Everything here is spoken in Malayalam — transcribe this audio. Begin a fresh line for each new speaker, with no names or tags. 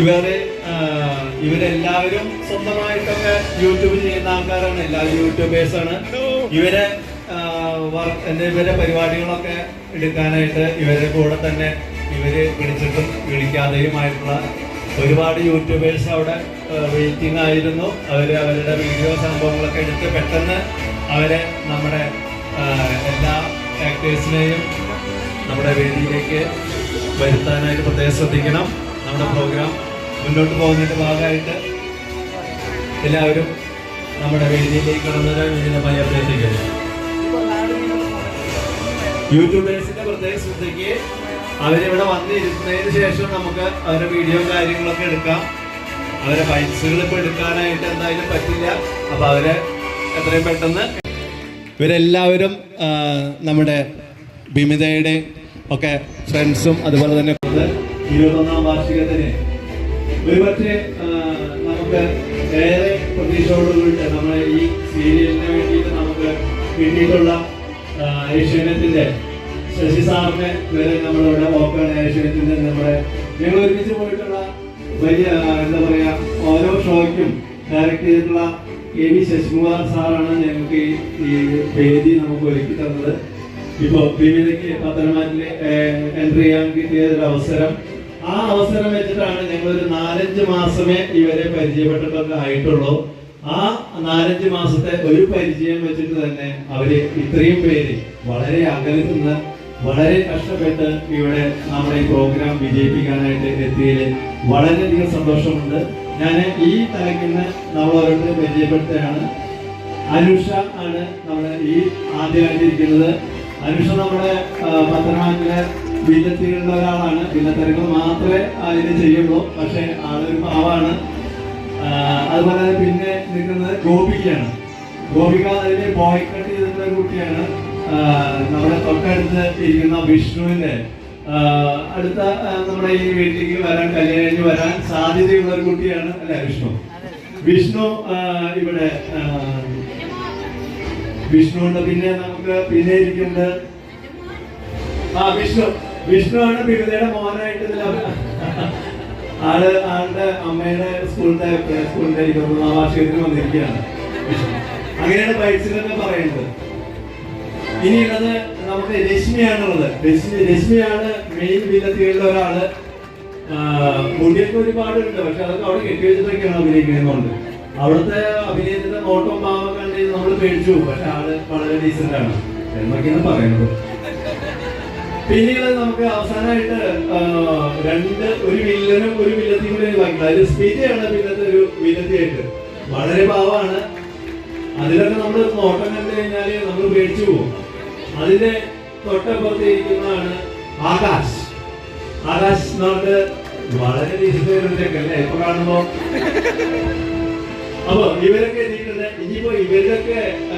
ഇവർ ഇവരെല്ലാവരും സ്വന്തമായിട്ടൊക്കെ യൂട്യൂബ് ചെയ്യുന്ന ആൾക്കാരാണ് എല്ലാവരും യൂട്യൂബേഴ്സ് ആണ് ഇവരെ ഇവരെ പരിപാടികളൊക്കെ എടുക്കാനായിട്ട് ഇവരുടെ കൂടെ തന്നെ ഇവർ വിളിച്ചിട്ടും വിളിക്കാതെയുമായിട്ടുള്ള ഒരുപാട് യൂട്യൂബേഴ്സ് അവിടെ വെയിറ്റിംഗ് ആയിരുന്നു. അവർ അവരുടെ വീഡിയോ സംഭവങ്ങളൊക്കെ എടുത്ത് പെട്ടെന്ന് അവരെ നമ്മുടെ എല്ലാ ആക്ടേഴ്സിനെയും നമ്മുടെ വേദിയിലേക്ക് വരുത്താനായിട്ട് പ്രത്യേകം ശ്രദ്ധിക്കണം. നമ്മുടെ പ്രോഗ്രാം മുന്നോട്ട് പോകുന്നതിന്റെ ഭാഗമായിട്ട് എല്ലാവരും നമ്മുടെ വേദിയിലേക്ക് കടന്നുവരാൻ വിജയമായി അഭ്യർത്ഥിക്കുന്നു. യൂട്യൂബേഴ്സിന്റെ പ്രത്യേക ശ്രദ്ധയ്ക്ക് അവരിവിടെ വന്നിരുന്നതിന് ശേഷം നമുക്ക് അവരുടെ വീഡിയോ കാര്യങ്ങളൊക്കെ എടുക്കാം. അവരെ ബൈക്സുകൾ ഇപ്പൊ എടുക്കാനായിട്ട് എന്തായാലും പറ്റില്ല. അപ്പൊ അവരെ എത്രയും പെട്ടെന്ന് ഇവരെല്ലാവരും നമ്മുടെ ബിമിതയുടെ ഒക്കെ ഫ്രണ്ട്സും അതുപോലെ തന്നെ ഇരുപത്തൊന്നാം വാർഷികത്തിന് ഒരുപക്ഷെ നമുക്ക് ഏറെ പ്രതീക്ഷയോടുകൂടി നമ്മളെ ഈ സീരിയലിന് വേണ്ടിയിട്ട് നമുക്ക് കിട്ടിയിട്ടുള്ള ഏഷ്യാനെറ്റിന്റെ ശശി സാറിനെ വരെ നമ്മളിവിടെ ഓപ്പൺ ഏഷ്യാനെറ്റിന്റെ നമ്മുടെ ഞങ്ങൾ ഒരുമിച്ച് പോയിട്ടുള്ള വലിയ എന്താ പറയാ ഓരോ ഷോയ്ക്കും ഡയറക്റ്റ് ചെയ്തിട്ടുള്ള എ വി ശശികുമാർ സാറാണ് ഞങ്ങൾക്ക് ഈ വേദി നമുക്ക് ഒരുക്കി തന്നത്. ഇപ്പോൾ വിവിധയ്ക്ക് പത്തനംതിട്ടയിൽ എൻട്രി ചെയ്യാൻ കിട്ടിയ ഒരു അവസരം ആ അവസരം വെച്ചിട്ടാണ് ഞങ്ങൾ ഒരു നാലഞ്ച് മാസമേ ഇവരെ പരിചയപ്പെട്ടിട്ടൊക്കെ ആയിട്ടുള്ളൂ. ആ നാലഞ്ച് മാസത്തെ ഒരു പരിചയം വെച്ചിട്ട് തന്നെ അവർ ഇത്രയും പേര് വളരെ അകലിൽ നിന്ന് വളരെ കഷ്ടപ്പെട്ട് ഇവിടെ നമ്മുടെ ഈ പ്രോഗ്രാം വിജയിപ്പിക്കാനായിട്ട് എത്തിയതിൽ വളരെയധികം സന്തോഷമുണ്ട്. ഞാൻ ഈ തലക്കിന്ന് നമ്മൾ ഓരോരുത്തരും പരിചയപ്പെടുത്തുകയാണ്. അനുഷ ആണ് നമ്മുടെ ഈ ആദ്യമായിട്ടിരിക്കുന്നത്. അനുഷ നമ്മുടെ ആ, വില്ലത്തിലുള്ള ഒരാളാണ്. വില്ലത്തിരങ്ങൾ മാത്രമേ അതിന് ചെയ്യുള്ളൂ. പക്ഷെ ആളൊരു പാവാണ്. അതുപോലെ തന്നെ പിന്നെ നിൽക്കുന്നത് ഗോപികയാണ് ഗോപിക അതിന്റെ ബോയ് കട്ട് ചെയ്തിട്ടുള്ള കുട്ടിയാണ്. നമ്മുടെ തൊട്ടടുത്ത് ഇരിക്കുന്ന വിഷ്ണുവിന്റെ അടുത്ത നമ്മുടെ ഈ വീട്ടിലേക്ക് വരാൻ കല്യാണം കഴിഞ്ഞ് വരാൻ സാധ്യതയുള്ള ഒരു കുട്ടിയാണ് അല്ലെ വിഷ്ണു? വിഷ്ണു ഇവിടെ വിഷ്ണു ഉണ്ട് പിന്നെ നമുക്ക് പിന്നെ ഇരിക്കുന്നത് ആ വിഷ്ണു. വിഷ്ണു ആണ് വിവിധയുടെ മോനായിട്ട് ആൾ ആളുടെ അമ്മയുടെ സ്കൂളിന്റെ പ്ലേ സ്കൂളിന്റെ ഇരുപത്തൊന്നാം വാർഷികത്തിന് വന്നിരിക്കുകയാണ്. അങ്ങനെയാണ് ബൈക്സിലൊക്കെ പറയുന്നത്. ഇനിയുള്ളത് നമുക്ക് രശ്മിയാണുള്ളത്. രശ്മി രശ്മിയാണ് മെയിൻ വില്ലത്തിലുള്ള ഒരാൾ. മുടിയൊക്കെ ഒരുപാടുണ്ട്. പക്ഷെ അതൊക്കെ അവിടെ കെട്ടിവെച്ചിട്ടൊക്കെയാണ് അഭിനയിക്കുന്നുണ്ട് അവിടുത്തെ അഭിനയത്തിന്റെ ഫോട്ടോ ഭാവം കണ്ട് നമ്മൾ പേടിച്ചു പക്ഷെ ആൾ വളരെ ഡീസന്റ് ആണ്. എന്നൊക്കെയാണ് പറയുന്നത്. പിന്നീട് നമുക്ക് അവസാനമായിട്ട് രണ്ട് ഒരു വില്ലനും ഒരു വില്ലത്തിയും കൂടി ബാക്കിയുണ്ട് അതിൽ പിന്നത്തെ ഒരു വില്ലത്തിയായിട്ട്. വളരെ ഭാവമാണ് അതിലൊക്കെ നമ്മൾ നോട്ടം കണ്ടു കഴിഞ്ഞാൽ നമ്മൾ പേടിച്ചു പോകും. അതിന്റെ തൊട്ടപ്പുറത്തിരിക്കുന്നതാണ് ആകാശ്. ആകാശ് നമുക്ക് വളരെ ഡീസന്റ് അല്ലേ? ഇപ്പൊ കാണുമ്പോ. അപ്പൊ ഇവരൊക്കെ എത്തിയിട്ടുണ്ട് ഇനിയിപ്പോ ഇവരൊക്കെ ആ,